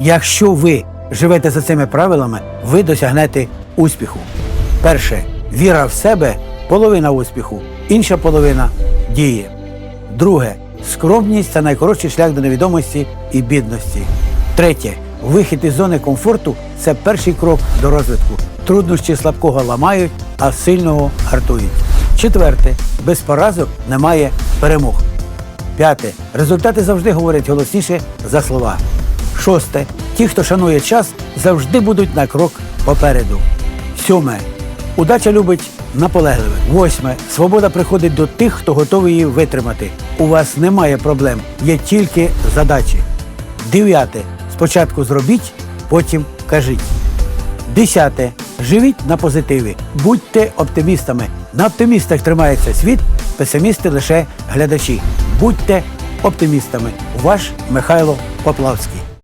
Якщо ви живете за цими правилами, ви досягнете успіху. Перше віра в себе половина успіху, інша половина діє. Друге скромність це найкоротший шлях до невідомості і бідності. Третє вихід із зони комфорту це перший крок до розвитку. Труднощі слабкого ламають, а сильного гартують. Четверте без поразок немає перемог. П'яте. Результати завжди говорять голосніше за слова. Шосте. Ті, хто шанує час, завжди будуть на крок попереду. Сьоме. Удача любить наполегливих. Восьме. Свобода приходить до тих, хто готовий її витримати. У вас немає проблем, є тільки задачі. Дев'яте. Спочатку зробіть, потім кажіть. Десяте. Живіть на позитиві. Будьте оптимістами. На оптимістах тримається світ, песимісти лише глядачі. Будьте оптимістами. Ваш Михайло Поплавський.